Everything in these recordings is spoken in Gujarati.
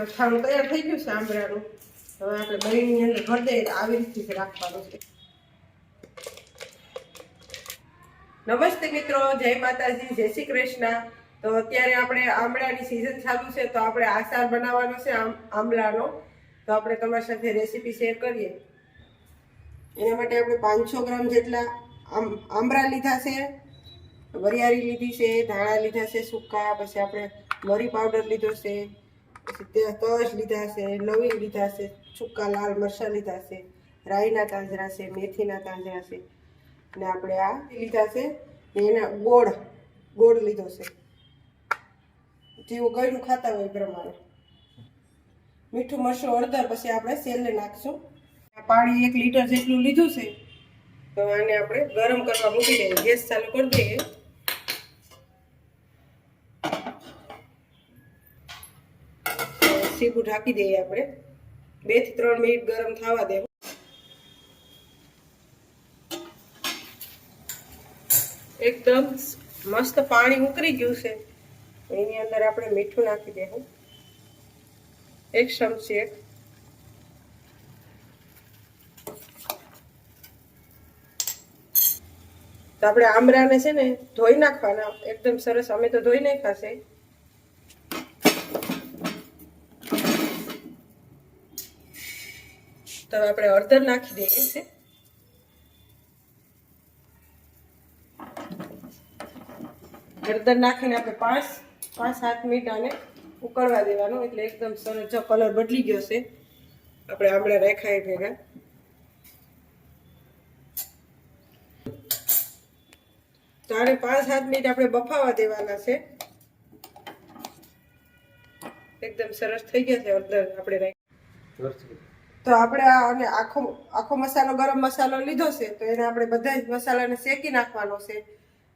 અથાણું તૈયાર થઈ ગયું છે આંબળાનું હવે આપણે બળીની અંદર ભરી દઈએ આવી રીતથી જ રાખવાનું છે. નમસ્તે મિત્રો, જય માતાજી, જય શ્રી કૃષ્ણ. તો અત્યારે આપણે આમળાની સિઝન ચાલુ છે, તો આપણે આચાર બનાવવાનો છે આમલાનો તો આપણે તમારી સાથે રેસીપી શેર કરીએ. એના માટે આપણે પાંચસો ગ્રામ જેટલા આંબળા લીધા છે. વરિયાળી લીધી છે, ધાણા લીધા છે, સૂકા, પછી આપણે મરી પાવડર લીધો છે. પછી તે તજ લીધા છે લવિંગ લીધા છે, સૂકા, લાલ મરચાં લીધા છે, રાઈના તાંજરા છે, મેથીના તાંજરા છે, ને આપણે આ લીધા છે, ને એના ગોળ ગોળ લીધો છે. જેવું ગળ્યું ખાતા હોય પ્રમાણે. મીઠું મરચું હળદર પછી આપણે સેલને નાખશું. પાણી એક લીટર જેટલું લીધું છે, તો આને આપણે ગરમ કરવા મૂકી દઈએ. ગેસ ચાલુ કરી દઈએ. સીધું ઢાંકી દઈએ આપણે. બેથી ત્રણ મિનિટ ગરમ થવા દેવું. એકદમ મસ્ત પાણી ઉકળી ગયું છે. એની અંદર આપણે મીઠું નાખી દેવું. એક ચમચી એક. તો આપણે આમરાને છે ને ધોઈ નાખવાના. એકદમ સરસ. અમે તો ધોઈ નાખ્યા છે. તો આપણે હળદર નાખી દઈએ છે. હળદર નાખીને આપણે પાંચ પાંચ, સાત મિનિટ આને ઉકળવા દેવાનું. એટલે એકદમ સરસ જો કલર બદલી ગયો છે. આપણે આમળા રાખ્યા ભેગા. તો આને પાંચ, સાત મિનિટ આપણે બફાવા દેવાના છે. એકદમ સરસ થઈ ગયા છે હળદર આપણે રાખ તો આપણે આ અને આખો આખો મસાલો, ગરમ મસાલો લીધો છે, તો એને આપણે બધા જ મસાલાને શેકી નાખવાનો છે.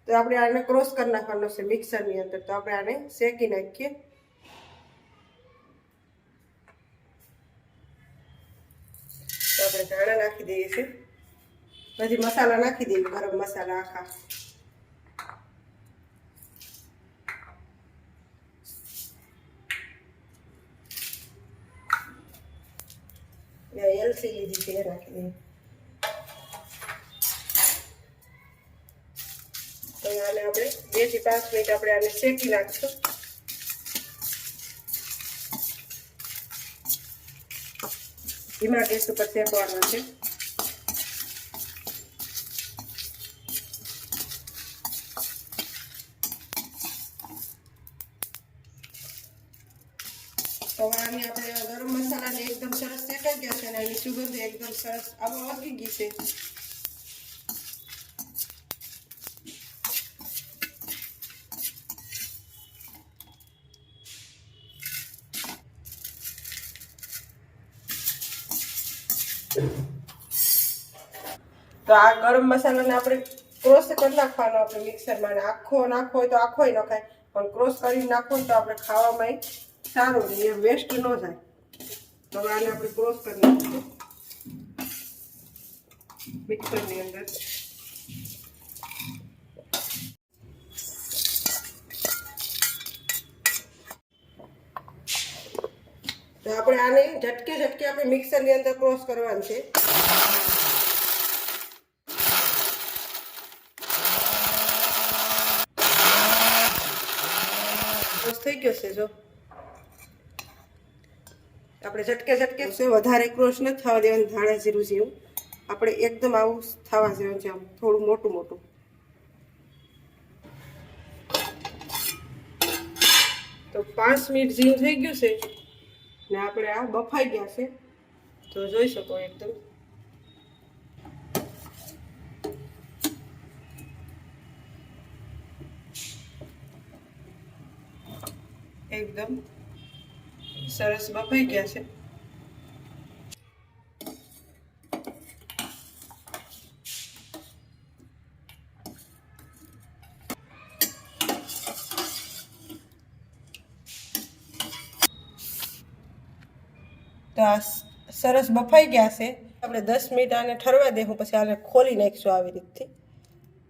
તો આપણે આને ક્રોસ કરી નાખવાનો છે મિક્સરની અંદર. તો આપણે આને શેકી નાખીએ. તો આપણે ધાણા નાખી દઈએ છીએ. પછી મસાલા નાખી દઈએ, ગરમ મસાલા આખા. ને એલસી લીધી છે દઈએ તો આને આપણે બેથી પાંચ મિનિટ આપણે આને શેકી નાખશું ધીમા ગેસ ઉપર શેકવાનો છે આની આપણે ગરમ મસાલાને એકદમ સરસ શેકાઈ છે અને એની સુગંધ એકદમ સરસ આમાં વધી ગઈ છે. તો આ ગરમ મસાલાને આપણે ક્રોસ કરી નાખવાનો આપણે મિક્સરમાં આખો નાખવો હોય તો આખોય નખાય. પણ ક્રોસ કરી હોય તો આપણે ખાવામાં સારું રહે એ વેસ્ટ ન જાય. તો હવે આને આપણે ક્રોસ કરી નાખીશું. મિક્સરની અંદર. તો આપણે આને ઝટકે ઝટકે આપણે મિક્સરની અંદર ક્રોસ કરવાનું છે. ક્રોસ થઈ ગયો છે, જો. આપણે ઝટકે ઝટકે વધારે ક્રોસ નથી થવા દેવાનું ધાણા જીરું જેવું. આપણે એકદમ આવું થવા જેવું છે આમ થોડું મોટું મોટું. તો પાંચ મિનિટ જેવું થઈ ગયું છે? ને આપણે આ બફાઈ ગયા છે. તો જોઈ શકો એકદમ. એકદમ. સરસ બફાઈ ગયા છે. તો આ સરસ બફાઈ ગયા છે. આપણે દસ મિનિટ આને ઠરવા દેવું પછી આને ખોલી નાખીશું આવી રીતથી.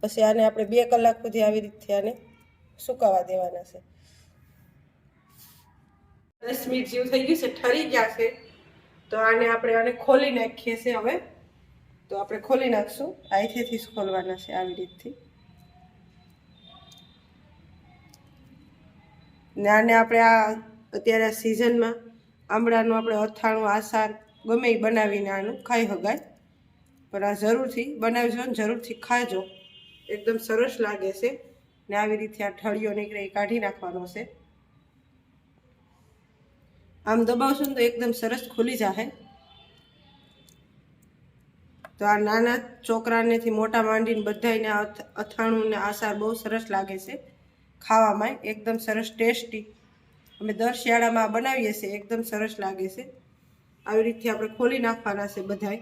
પછી આને આપણે બે કલાક સુધી આવી રીતથી આને સુકાવા દેવાના છે. દસ મિનિટ જેવું થઈ ગયું છે, ઠરી ગયા છે. તો આને આપણે આને ખોલી નાખીએ છીએ હવે. તો આપણે ખોલી નાખશું. અહીંથી ખોલવાના છે આવી રીતથી. ને આને આપણે આ અત્યારે સિઝનમાં આમળાનું આપણે અથાણું, આસાર ગમે એ બનાવીને આનું ખાઈ શકાય પણ આ જરૂરથી બનાવજો ને જરૂરથી ખાજો. એકદમ સરસ લાગે છે. ને આવી રીતે આ ઠળીઓ નીકળે કાઢી નાખવાનો છે. આમ દબાવશો ને તો એકદમ સરસ ખુલી જશે તો આ નાના છોકરાનેથી મોટા માંડીને બધાને અથાણું ને આસાર બહુ સરસ લાગે છે ખાવામાં. એકદમ સરસ ટેસ્ટી. અમે દર શિયાળામાં બનાવીએ છીએ. એકદમ સરસ લાગે છે. આવી રીતે આપણે ખોલી નાખવાના છે બધાય.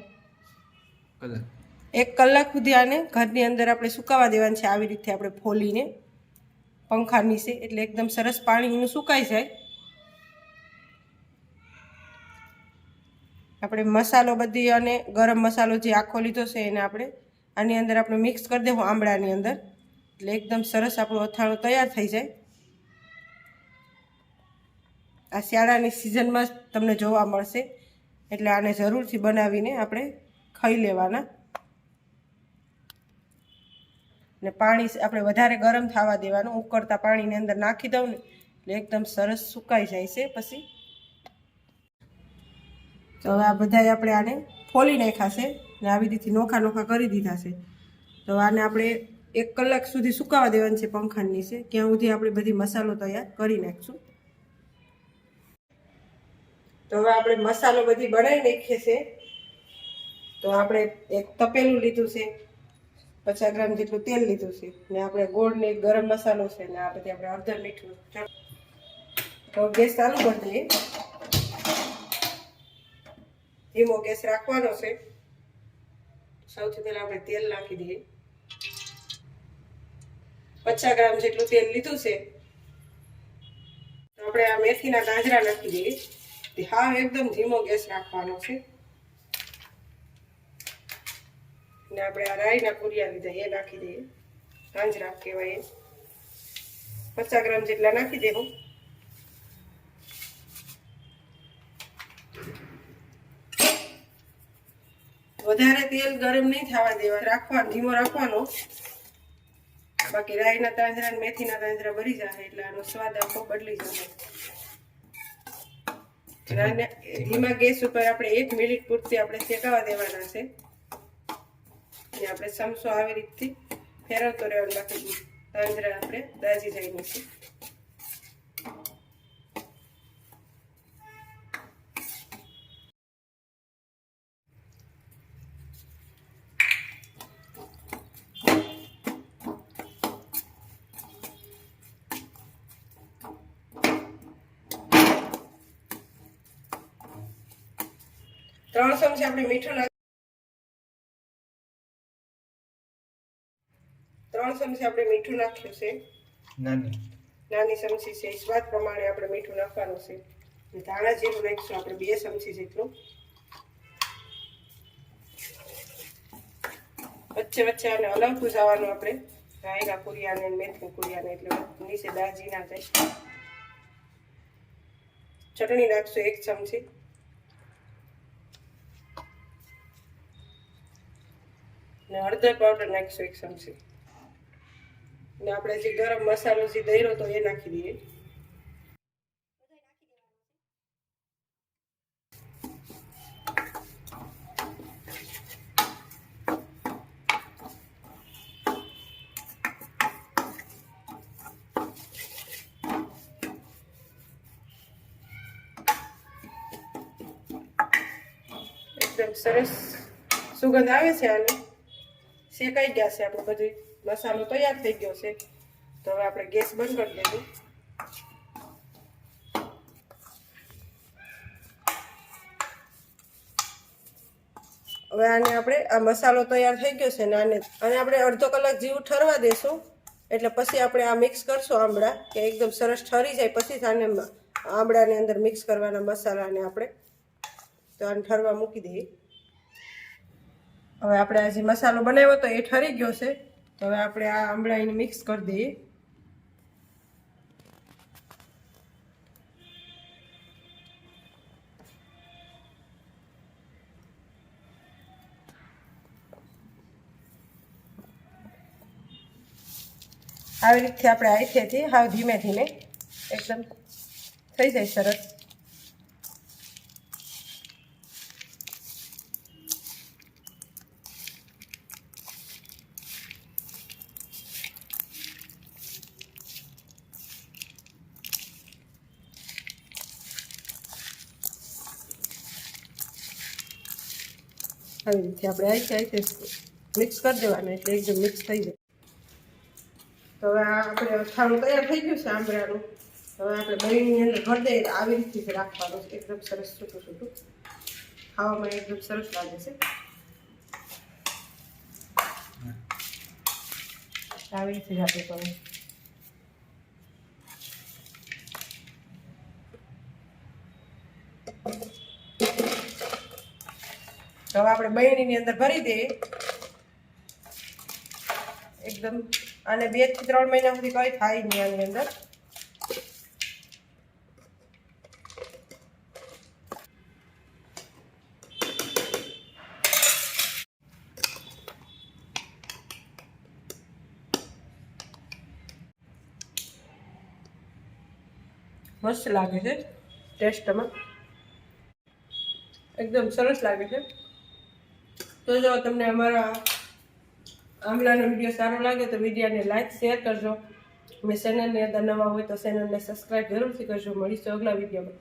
એક કલાક સુધી આને ઘરની અંદર આપણે સુકાવા દેવાનું છે. આવી રીતે આપણે ફોલીને. પંખા નીચે એટલે એકદમ સરસ પાણીનું સુકાઈ જાય. આપણે મસાલો બધી અને ગરમ મસાલો જે આખો લીધો છે એને આપણે આની અંદર આપણે મિક્સ કરી દેવું આંબળાની અંદર. એટલે એકદમ સરસ આપણું અથાણું તૈયાર થઈ જાય. આ શિયાળાની સિઝનમાં તમને જોવા મળશે. એટલે આને જરૂરથી બનાવીને આપણે ખાઈ લેવાના. ને પાણી આપણે વધારે ગરમ થવા દેવાનું. ઉકળતા પાણીની અંદર નાખી દઉં ને એટલે એકદમ સરસ સુકાઈ જાય છે પછી. તો હવે આ બધાય આપણે આને ફોલી નાખ્યા છે ને આવી રીતે નોખા નોખા કરી દીધા છે. તો આને આપણે એક કલાક સુધી સુકાવા દેવાનું છે પંખાની નીચે ત્યાં સુધી આપણે બધી મસાલો તૈયાર કરી નાખીશું. તો હવે આપણે મસાલો બધી બનાવી નાખીએ છે. તો આપણે એક તપેલું લીધું છે, પચાસ ગ્રામ જેટલું તેલ લીધું છે ને આપણે ગોળ ને ગરમ મસાલો છે ને આ બધી આપણે અડધા મીઠું. તો ગેસ ચાલુ કરી દઈએ. ધીમો ગેસ રાખવાનો છે. સૌથી પહેલા આપણે તેલ નાખી દઈએ. પચાસ ગ્રામ જેટલું તેલ લીધું છે. આપણે આ મેથીના ગાજરા નાખી દઈએ. હા એકદમ ધીમો ગેસ રાખવાનો છે. ને આપણે આ રાઈના કુરિયા લીધા, એ નાખી દઈએ. ગાંજરા કહેવાય પચાસ ગ્રામ જેટલા નાખી દેવું. વધારે તેલ ગરમ નહીં થવા દેવા રાખવાનું ધીમો રાખવાનો. બાકી રાઈના તાંજરા ને મેથીના તાંજરા ભરી જાય એટલે આનો સ્વાદ આખો બદલી જશે. અને ધીમા ગેસ ઉપર આપણે એક મિનિટ પૂરતી આપણે શેકાવા દેવાના છે. અને આપણે સમસો આવી રીતથી ફેરવતો રહેવાનું બાકી તાંજરા આપણે દાજી જાય નથી ત્રણ ચમચી આપણે મીઠું નાખ ત્રણ ચમચી આપણે મીઠું નાખ્યું છે. નાની. નાની ચમચી છે સ્વાદ પ્રમાણે આપણે મીઠું નાખવાનું છે. ધાણા જીરું નાખીશું આપણે બે ચમચી જેટલું. વચ્ચે વચ્ચે આને હલાવતું જવાનું આપણે. રાયના કુરિયાને મેથી મેથીના કુરિયાને એટલે નીચે દાજી ના જાય ચટણી નાખશું એક ચમચી ને હળદર પાવડર નાખીશું એક ચમચી. ને આપણે જે ગરમ મસાલો જે દહીરો તો એ નાખી દઈએ. એકદમ સરસ સુગંધ આવે છે આની. શેકાઈ ગયા છે આપણું બધું મસાલો તૈયાર થઈ ગયો છે. તો હવે આપણે ગેસ બંધ કરી દઈશું હવે આને આપણે આ મસાલો તૈયાર થઈ ગયો છે ને આને અને આપણે અડધો કલાક જેવું ઠરવા દેશું. એટલે પછી આપણે આ મિક્સ કરશું આંબળા કે એકદમ સરસ ઠરી જાય. પછી આને આંબળાની અંદર મિક્સ કરવાના મસાલાને આપણે તો આને ઠરવા મૂકી દઈએ. હવે આપણે આ જે મસાલો બનાવ્યો તો એ ઠરી ગયો છે. તો હવે આપણે આ આંબળાઈને મિક્સ કરી દઈએ. આવી રીતથી આપણે આઈ થેથી હાવ ધીમે ધીમે એકદમ થઈ જાય સરસ. આવી રીતે આપણે આઈથી આઈથી મિક્સ કરી દેવાનું એટલે એકદમ મિક્સ થઈ જાય. તો હવે આપણે અથાણું તૈયાર થઈ ગયું છે આંબળાનું હવે આપણે દહીંની અંદર ભરી દઈએ આવી રીતે રાખવાનું છે. એકદમ સરસ છૂટું છૂટું. ખાવામાં એકદમ સરસ લાગે છે. આવી રીતે જ આપણે તો હવે આપણે બહેણીની અંદર ભરી દઈએ. એકદમ અને બેથી ત્રણ મહિના સુધી કંઈ થાય નહીં આની અંદર. મસ્ત લાગે છે, ટેસ્ટમાં. એકદમ સરસ લાગે છે. તો જો તમને અમારા આમલાનો વીડિયો સારો લાગે તો વિડીયોને લાઇક શેર કરજો. અને ચેનલની અંદર નવા હોય તો ચેનલને સબસ્ક્રાઈબ જરૂરથી કરજો. મળીશું અગલા વિડીયોમાં.